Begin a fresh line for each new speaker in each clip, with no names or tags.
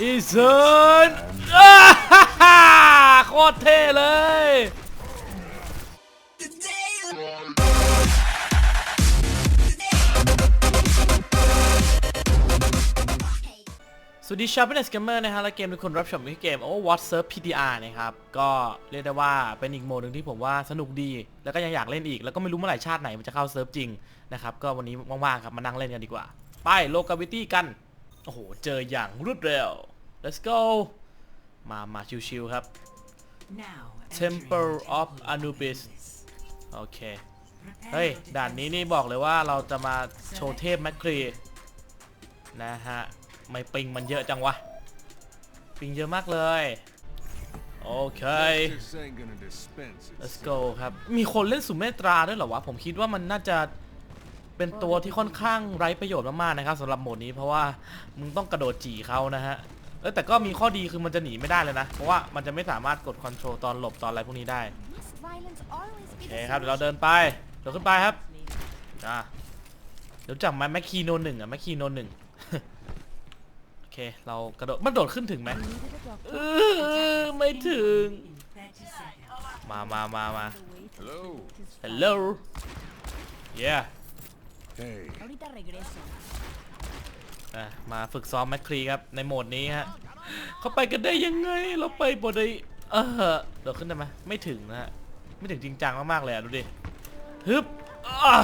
อีเซนฮ่าฮ่าโคตรเท่เลยสวัสดีชาวเป็นสเกมเมอร์นะฮะ และเกมที่คุณรับชมคือเกม Overwatch Surf PTR นะครับ ก็เรียกได้ว่าเป็นอีกโหมดหนึ่งที่ผมว่าสนุกดี แล้วก็ยังอยากเล่นอีก แล้วก็ไม่รู้เมื่อไหร่ชาติไหนมันจะเข้าเซิร์ฟจริงนะครับ ก็วันนี้ว่างๆครับมานั่งเล่นกันดีกว่า ไปโลกาวิตี้กัน โอ้โห เจออย่างรวดเร็ว let's go มา มาชิวๆครับ Temple of Anubis โอเค เฮ้ย ด่านนี้นี่บอกเลยว่าเราจะมาโชว์เทพแมคครีนะฮะ ไม่ปิงมันเยอะจังวะ ปิงเยอะมากเลย โอเค
This ain't gonna dispense it.
let's go ครับ มีคนเล่นสุเมตราด้วยเหรอวะ ผมคิดว่ามันน่าจะ เป็นตัวที่ค่อนข้างไร้ประโยชน์มากๆนะครับสำหรับโหมดนี้เพราะว่ามึงต้องกระโดดจี่เขานะฮะเออแต่ก็มีข้อดีคือมันจะหนีไม่ได้เลยนะ เพราะว่ามันจะไม่สามารถกดคอนโทรลตอนหลบตอนอะไรพวกนี้ได้โอเคครับเดี๋ยวเราเดินไปเดินขึ้นไปครับอ่ารู้จักไหมแมคคีโนหนึ่งอะแมคคีโนหนึ่งโอเคเรากระโดดมันโดดขึ้นถึงไหมเออไม่ถึง มามามามา
Hello.
hello yeah
Hey.
Ahorita regreso.
อะมาฝึกซ้อมแมคครีครับ ในโหมดนี้ฮะเขาไปกันได้ยังไง เราไปบนไดเออโดดขึ้นได้ไหมไม่ถึงนะฮะ ไม่ถึงจริงจังมากๆเลยอะ ดูดิ ฮึบอะ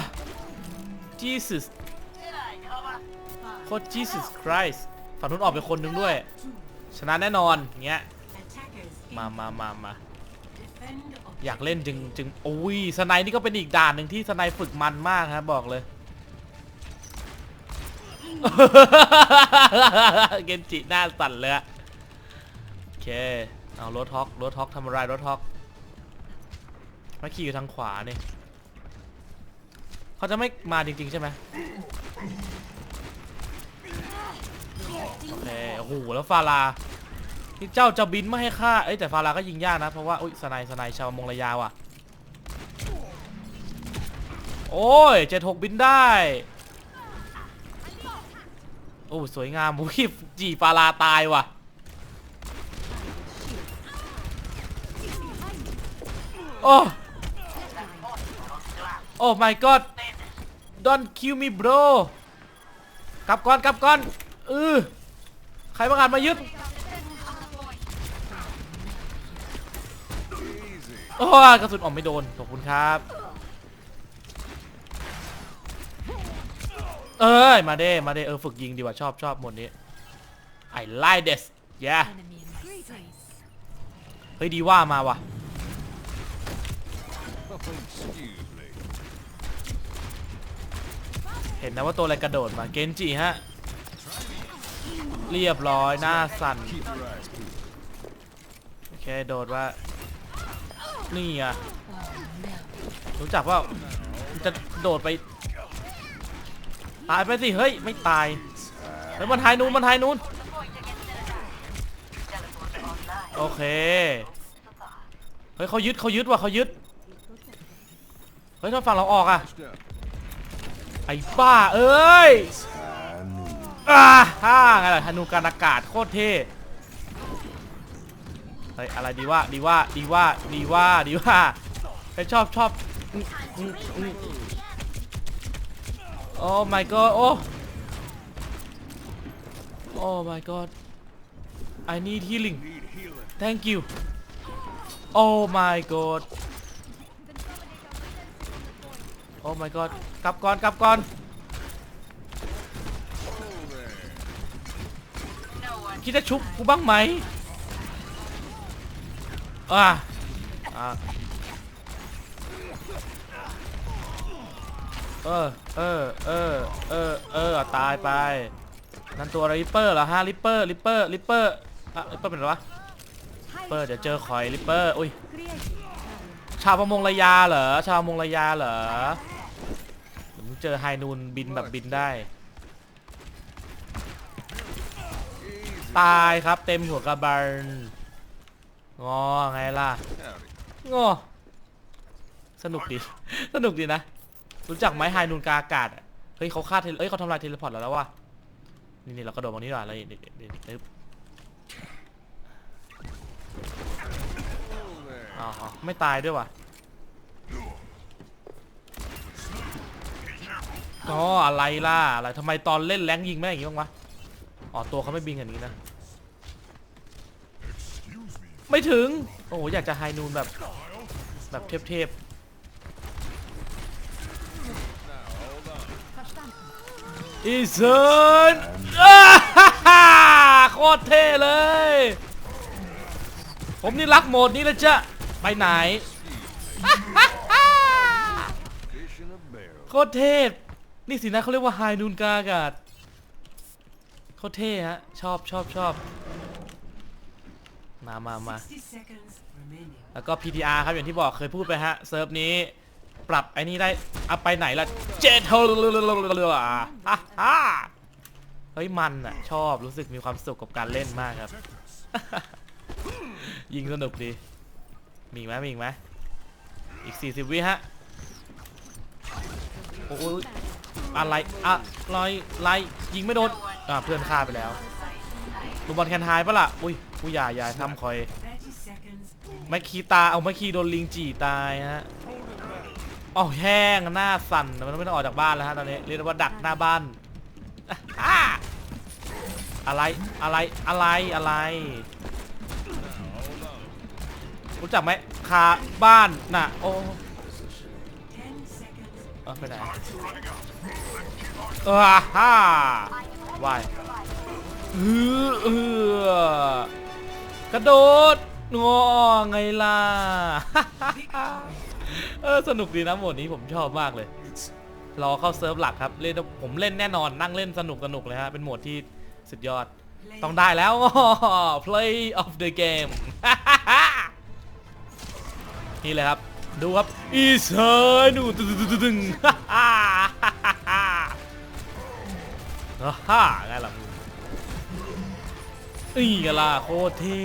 Jesus โคตร Jesus Christ ฝั่งนู้นออกไปคนหนึงด้วย ชนะแน่นอนอย่างเงี้ย มามามามาอยากเล่นจึงจึงโอ้ยสไนนี่ก็เป็นอีกด่านหนึ่งที่สไนฝึกมันมากครับบอกเลย เกนจิหน้าสั่นเลยอะโอเค เอารถฮอกรถฮอกทำอะไรรถฮอกมาขี่อยู่ทางขวาเนี่ยเขาจะไม่มาจริง ๆ ใช่ไหมโอเคโอ้โหแล้วฟาราที่เจ้าจะบินไม่ให้ฆ่าเอ้ยแต่ฟาราก็ยิงยากนะ เพราะว่าอุ้ยสไนสไนชาวมงระยาว่ะ โอ้ยเจ็ดหกบินได้ โอ้สวยงามมุ้ยจีฟาราตายว่ะโอ้โอ้ my god don't kill me bro กลับก่อนกลับก่อนเออใครบังอาจมายึดโอ้กระสุนออกไม่โดนขอบคุณครับ เอ้ยมาเด้มาเด้เออฝึกยิงดีกว่าชอบชอบหมดนี้ I like this yeah เฮ้ยดีว่ามาว่ะเห็นนะว่าตัวอะไรกระโดดมาเกนจิฮะ เรียบร้อยหน้าสั่นโอเคโดดว่า นี่อะรู้จักว่าจะโดดไป ตายไปสิ เฮ้ย ไม่ตายเฮ้ยมันทายนู้นมันทายนู้นโอเค เฮ้ยเขายึดเขายึดว่ะเขายึด เฮ้ยถ้าฝั่งเราออกอะไอ้บ้าเอ้ยอ่าฮ่าไงล่ะธนูการอากาศโคตรเท่เฮ้ยอะไรดีว่าดีว่าดีว่าดีว่าดีว่าเฮ้ยชอบชอบ อืมอืมอืมโอ้ my god โอ้โอ้ my god I need healing
Need healing.
thank you oh my god oh my god กลับก่อนกลับก่อน คิดจะชุบกูบ้างไหมอ่าอ่า เออ เออ เออ เออ เออ ตายไป นั่นตัวริปเปอร์เหรอฮะริปเปอร์ริปเปอร์ริปเปอร์อะริปเปอร์เป็นไรวะริปเปอร์เดี๋ยวเจอคอยริปเปอร์อุ้ย ชาวประมงระยาเหรอ ชาวประมงระยาเหรอผมเจอไฮนูนบินแบบบินได้ ตายครับเต็มหัวกระบาลงอไงล่ะงอสนุกดี สนุกดีนะ รู้จักไหมไฮนูนกาอากาศอะเฮ้ยเขาฆ่าเทเลเอ้ยเขาทำลายเทเลพอร์ตแล้วแล้ววะนี่นี่เรากระโดดตรงนี้ดีกว่าเลยเด็ดเด็ดเด็ดเด็ดอ๋อไม่ตายด้วยว่ะอ๋ออะไรล่ะอะไรทำไมตอนเล่นแรงยิงไม่ได้อย่างงี้บ้างวะอ๋อตัวเขาไม่บินอย่างนี้นะ ไม่ถึง โอ้โหอยากจะไฮนูนแบบ แบบเทพๆ อีเซนอ้าฮ่าฮ่าโคตรเท่เลย ผมนี่รักโหมดนี้เลยจ้ะไปไหน
Fish in a barrel.
โคตรเท่นี่สินะเขาเรียกว่าไฮนูนกาอากาศโคตรเท่ฮะ ชอบชอบชอบมามามา
60 seconds remaining.
แล้วก็ PTR ครับ อย่างที่บอกเคยพูดไปฮะ เซิร์ฟนี้ ปรับไอ้นี่ได้เอัพไปไหนละเจ็ดเท่าฮ่าฮ่าเฮ้ยมันอะชอบรู้สึกมีความสุขกับการเล่นมากครับ ยิงสนุกดีมีไหมมีอีกไหมอีก 40 วิฮะโอ้โหอะไรอะไรไรยิงไม่โดนอ่าเพื่อนฆ่าไปแล้วลูกบอลแคนไฮปะล่ะอุ้ยผู้ยาอย่าทำคอยแม่คีตาเอาแม่คีโดนลิงจีตายฮะ อ๋อแห้งหน้าสั่นมันไม่ต้องออกจากบ้านแล้วฮะตอนนี้เรียกว่าดักหน้าบ้านอะไรอะไรอะไรอะไร รู้จักไหมคาบ้านน่ะโอ้เอ้าไปไหนเออฮ่าวายเออเออกระโดดงอไงล่ะ เออสนุกดีนะโหมดนี้ผมชอบมากเลย รอเข้าเซิร์ฟหลักครับเล่นผมเล่นแน่นอนนั่งเล่นสนุกสนุกเลยฮะเป็นโหมดที่สุดยอด ต้องได้แล้ว play of the game นี่เลยครับดูครับอีเซอร์นูตึงตึงตึงตึงฮ่าฮ่าฮ่าฮ่าฮ่าไงล่ะมึงอีกนล่ะโคตรเท่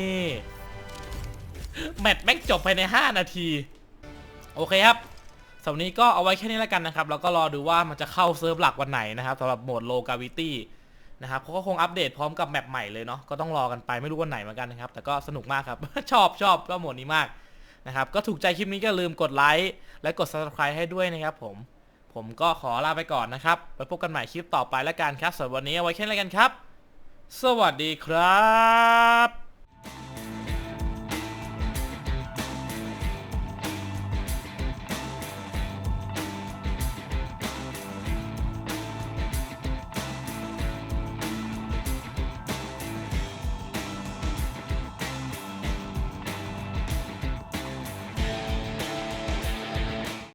แมตช์แม่งจบภายใน 5 นาที โอเคครับสำหรับวันนี้ก็เอาไว้แค่นี้แล้วกันนะครับแล้วก็รอดูว่ามันจะเข้าเซิร์ฟหลักวันไหนนะครับสำหรับโหมด low gravity นะครับเขาก็คงอัปเดตพร้อมกับแมปใหม่เลยเนาะก็ต้องรอกันไปไม่รู้วันไหนเหมือนกันนะครับแต่ก็สนุกมากครับ ชอบชอบก็โหมดนี้มากนะครับก็ถูกใจคลิปนี้ก็ลืมกดไลค์และกด subscribe ให้ด้วยนะครับผมผมก็ขอลาไปก่อนนะครับไปพบกันใหม่คลิปต่อไปแล้วกันครับสำหรับวันนี้เอาไว้แค่นี้แล้วกันครับ สวัสดีครับ